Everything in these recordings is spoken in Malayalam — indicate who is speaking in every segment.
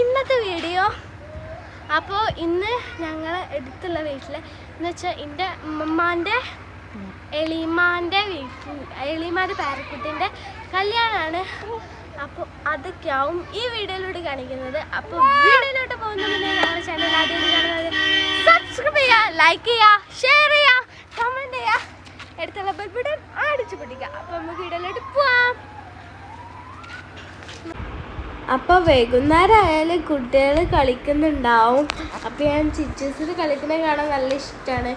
Speaker 1: ഇന്നത്തെ വീഡിയോ. അപ്പോൾ ഇന്ന് ഞങ്ങൾ എടുത്തുള്ള വീട്ടിൽ എന്ന് വെച്ചാൽ എന്റെ ഉമ്മമാന്റെ എളിമാന്റെ വീട്ടിൽ എളിമാന്റെ പാരക്കുട്ടിന്റെ കല്യാണമാണ് അപ്പോൾ അതൊക്കെയാവും ഈ വീഡിയോയിലൂടെ കാണിക്കുന്നത്. അപ്പോൾ വീഡിയോയിലോട്ട് പോകുന്നതിന് ചാനൽ ആദ്യം സബ്സ്ക്രൈബ് ചെയ്യുക ലൈക്ക് ചെയ്യുക ഷെയർ ചെയ്യുക കമന്റ് ചെയ്യുക എടുത്തുള്ള ബെൽബട്ടൺ അടിച്ചു പിടിക്കുക അപ്പോൾ നമുക്ക് വീഡിയോയിലോട്ട് പോവാം. അപ്പോൾ വൈകുന്നേരം ആയാലും കുട്ടികൾ കളിക്കുന്നുണ്ടാവും. അപ്പോൾ ഞാൻ ചിച്ചസിൽ കളിക്കുന്നത് കാണാൻ നല്ല ഇഷ്ടമാണ്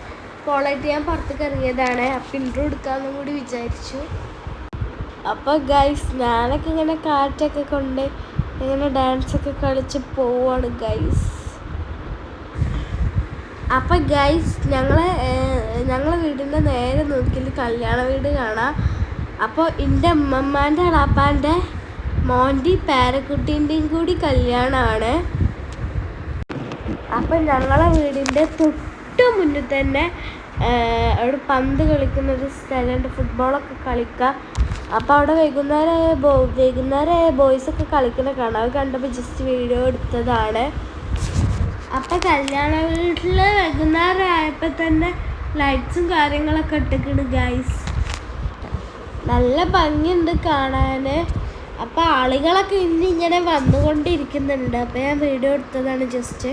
Speaker 1: പോളായിട്ട് ഞാൻ പുറത്തേക്ക് ഇറങ്ങിയതാണ്. അപ്പം ഇൻട്രോ എടുക്കാമെന്നും കൂടി വിചാരിച്ചു. അപ്പോൾ ഗൈസ് ഞാനൊക്കെ ഇങ്ങനെ കാറ്റൊക്കെ കൊണ്ട് ഇങ്ങനെ ഡാൻസൊക്കെ കളിച്ച് പോവാണ് ഗൈസ് അപ്പം ഗൈസ് ഞങ്ങൾ ഞങ്ങളെ വീടിന്റെ നേരെ നോക്കിയിട്ട് കല്യാണ വീട് കാണാം. അപ്പോൾ എന്റെ അമ്മമ്മാന്റെ അളാപ്പാന്റെ മോന്റെ പേരക്കുട്ടീന്റെയും കൂടി കല്യാണമാണ്. അപ്പം ഞങ്ങളെ വീടിന്റെ തൊട്ട് മുന്നിൽ തന്നെ അവിടെ പന്ത് കളിക്കുന്ന ഒരു സ്ഥലമുണ്ട്. ഫുട്ബോളൊക്കെ കളിക്കുക അപ്പോൾ അവിടെ വൈകുന്നേരം ബോ വൈകുന്നേരം ബോയ്സൊക്കെ കളിക്കുന്ന കാണാം. അത് കണ്ടപ്പോൾ ജസ്റ്റ് വീഡിയോ എടുത്തതാണ്. അപ്പം കല്യാണ വീട്ടിൽ വൈകുന്നേരം ആയപ്പോൾ തന്നെ ലൈറ്റ്സും കാര്യങ്ങളൊക്കെ ഇട്ടിട്ടുണ്ട് ഗൈസ് നല്ല ഭംഗിയുണ്ട് കാണാൻ. അപ്പം ആളുകളൊക്കെ ഇന്ന് ഇങ്ങനെ വന്നുകൊണ്ടിരിക്കുന്നുണ്ട്. അപ്പം ഞാൻ വീഡിയോ എടുത്തതാണ് ജസ്റ്റ്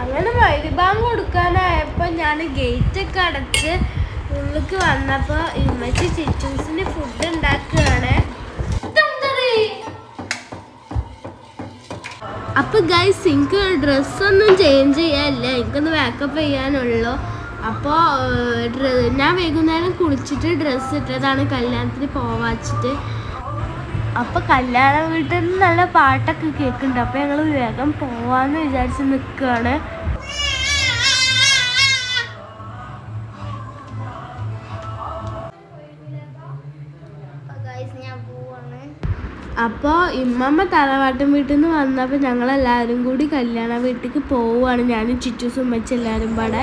Speaker 1: അങ്ങനെ വൈദ്യുബാൻ കൊടുക്കാനായപ്പോൾ ഞാൻ ഗേറ്റൊക്കെ അടച്ച് ഉള്ളിലേക്ക് വന്നപ്പോൾ ഇമ്മച്ചി ചിറ്റൂസിന് ഫുഡ് അപ്പൊ ഗൈസ് എനിക്ക് ഡ്രസ്സൊന്നും ചേഞ്ച് ചെയ്യാനില്ല. എനിക്കൊന്ന് മേക്കപ്പ് ചെയ്യാനുള്ളൂ. അപ്പോൾ ഞാൻ വൈകുന്നേരം കുളിച്ചിട്ട് ഡ്രസ്സ് ഇട്ടതാണ് കല്യാണത്തിന് പോവാച്ചിട്ട്. അപ്പൊ കല്യാണ വീട്ടിൽ നിന്ന് നല്ല പാട്ടൊക്കെ കേൾക്കുന്നുണ്ട്. അപ്പൊ ഞങ്ങൾ വേഗം പോവാന്ന് വിചാരിച്ച് നിൽക്കുകയാണ് അപ്പോൾ ഇമ്മമ്മ തറവാട്ടും വീട്ടിൽ നിന്ന് വന്നപ്പോൾ ഞങ്ങളെല്ലാവരും കൂടി കല്യാണ വീട്ടിലേക്ക് പോവുകയാണ് ഞാൻ ചിറ്റു സുമ്മച്ച് എല്ലാവരും പാടെ.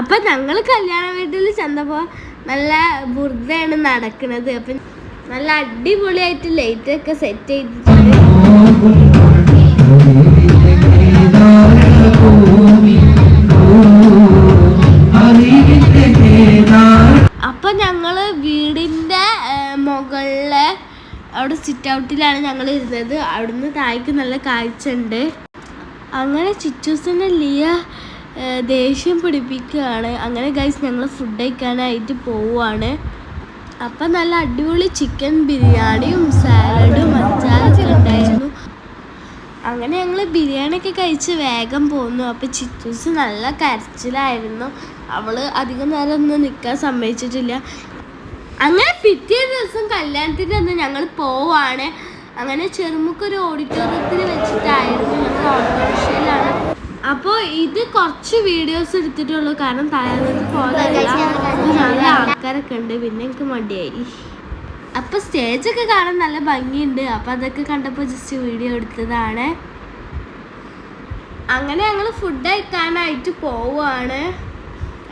Speaker 1: അപ്പം ഞങ്ങൾ കല്യാണ വീട്ടിൽ ചെന്നപ്പോൾ നല്ല ബുർദയാണ് നടക്കുന്നത് അപ്പം നല്ല അടിപൊളിയായിട്ട് ലൈറ്റ് ഒക്കെ സെറ്റ് ചെയ്തിട്ടുണ്ട്. അപ്പൊ ഞങ്ങൾ വീടിന്റെ ഏർ, മുകളിൽ അവിടെ സിറ്റ് ഔട്ടിലാണ് ഞങ്ങൾ ഇരുന്നത്. അവിടുന്ന് താഴേക്ക് നല്ല കാഴ്ച ഉണ്ട്. അങ്ങനെ ചിറ്റൂസിനെ ലിയ ദേഷ്യം പിടിപ്പിക്കുകയാണ്. അങ്ങനെ ഗൈസ് ഞങ്ങൾ ഫുഡ് കഴിക്കാനായിട്ട് പോവുകയാണ് അപ്പം നല്ല അടിപൊളി ചിക്കൻ ബിരിയാണിയും സാലഡും അച്ചാറൊക്കെ ഉണ്ടായിരുന്നു. അങ്ങനെ ഞങ്ങൾ ബിരിയാണിയൊക്കെ കഴിച്ച് വേഗം പോന്നു. അപ്പം ചിറ്റൂസ് നല്ല കരച്ചിലായിരുന്നു. അവൾ അധികം നേരം ഒന്നും നിൽക്കാൻ സമ്മതിച്ചിട്ടില്ല. അങ്ങനെ പിറ്റേ ദിവസം കല്യാണത്തിന്റെ അന്ന് ഞങ്ങൾ പോവാണ്. അങ്ങനെ ചെറുമുക്കൊരു ഓഡിറ്റോറിയത്തിൽ വെച്ചിട്ടായിരുന്നു ഞങ്ങൾ ഓട്ടോറിക്ഷയിലാണ്. അപ്പോൾ ഇത് കുറച്ച് വീഡിയോസ് എടുത്തിട്ടുള്ളൂ. കാരണം തലേന്ന് പോകാനല്ല നല്ല ആൾക്കാരൊക്കെ ഉണ്ട്. പിന്നെ എനിക്ക് മടിയായി. അപ്പോൾ സ്റ്റേജൊക്കെ കാണാൻ നല്ല ഭംഗിയുണ്ട്. അപ്പോൾ അതൊക്കെ കണ്ടപ്പോൾ ജസ്റ്റ് വീഡിയോ എടുത്തതാണ്. അങ്ങനെ ഞങ്ങൾ ഫുഡ് കഴിക്കാനായിട്ട് പോവുകയാണ്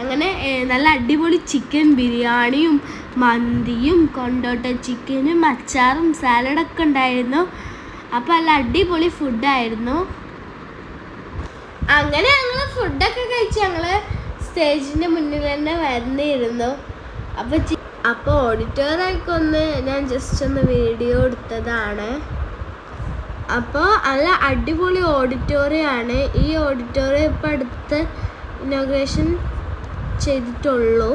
Speaker 1: അങ്ങനെ നല്ല അടിപൊളി ചിക്കൻ ബിരിയാണിയും മന്തിയും കൊണ്ടോട്ട ചിക്കനും അച്ചാറും സാലഡൊക്കെ ഉണ്ടായിരുന്നു. അപ്പോൾ നല്ല അടിപൊളി ഫുഡായിരുന്നു അങ്ങനെ ഞങ്ങൾ ഫുഡൊക്കെ കഴിച്ച് ഞങ്ങൾ സ്റ്റേജിന്റെ മുന്നിൽ തന്നെ വരുന്നിരുന്നു അപ്പോൾ അപ്പോൾ ഓഡിറ്റോറിയൊക്കെ ഒന്ന് ഞാൻ ജസ്റ്റ് ഒന്ന് വീഡിയോ എടുത്തതാണ്. അപ്പോൾ നല്ല അടിപൊളി ഓഡിറ്റോറിയമാണ് ഈ ഓഡിറ്റോറിയം ഇപ്പം അടുത്ത് ഇനോഗ്രേഷൻ ചെയ്തിട്ടുള്ളൂ.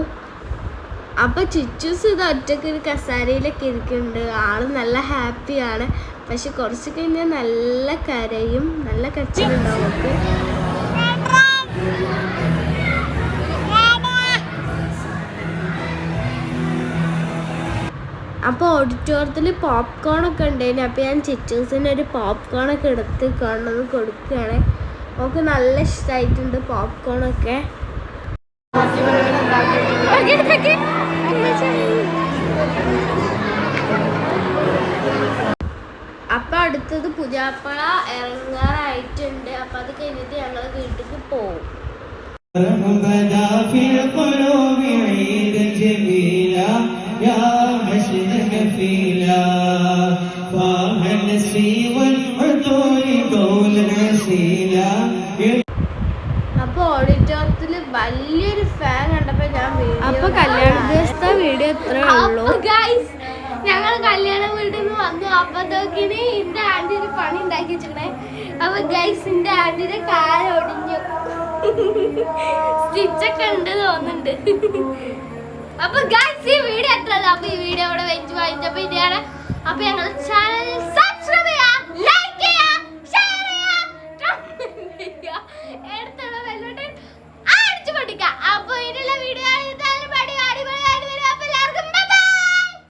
Speaker 1: അപ്പോൾ ചിച്ചൂസ് ഇത് ഒറ്റയ്ക്ക് ഒരു കസാരയിലൊക്കെ ഇരിക്കുന്നുണ്ട്. ആൾ നല്ല ഹാപ്പിയാണ് പക്ഷെ കുറച്ച് കഴിഞ്ഞാൽ നല്ല കരയും നല്ല കച്ചിലുണ്ടാവും അവൾക്ക് അപ്പോൾ ഓഡിറ്റോറിയത്തിൽ പോപ്കോൺ ഒക്കെ ഉണ്ടായിരുന്നു അപ്പോൾ ഞാൻ ചിച്ചൂസിന് ഒരു പോപ്കോൺ ഒക്കെ എടുത്ത് കൊണ്ടുവന്ന് കൊടുക്കുകയാണ് അവൾക്ക് നല്ല ഇഷ്ടമായിട്ടുണ്ട് പോപ്കോൺ ഒക്കെ
Speaker 2: അടുത്തത് പുതിയാപ്പള ഇറങ്ങാറായിട്ടുണ്ട് അപ്പൊ അത് കഴിഞ്ഞിട്ട് ഞങ്ങൾ വീട്ടിലേക്ക് പോകും
Speaker 3: بدا في القلوب عيد جميلا يا
Speaker 2: അപ്പൊ ഓഡിറ്റോറിയത്തിൽ വലിയൊരു ഫാൻ കണ്ടപ്പോ ഞാൻ അപ്പൊ കല്യാണ ദിവസത്തെ വീഡിയോ എത്ര ഉള്ളൂ. ഞങ്ങൾ കല്യാണ വീട്ടിൽ നിന്ന് വന്നു. അപ്പത്തേക്കിന് എന്റെ ആന്റി ഒരു പണി ഉണ്ടാക്കി വെച്ചിട്ടുണ്ടേ അപ്പൊ ഗൈസ് എന്റെ ആന്റിന്റെ കാലൊടിഞ്ഞു സ്റ്റിച്ചൊക്കെ ഉണ്ട് തോന്നുന്നുണ്ട്. അപ്പൊ ഗൈസ് ഈ വീഡിയോ എത്ര അപ്പൊ ഈ വീഡിയോ ഇവിടെ വെച്ച് വായിച്ചപ്പോ ഇതാണ് അപ്പൊ ഞങ്ങളുടെ ചാനൽ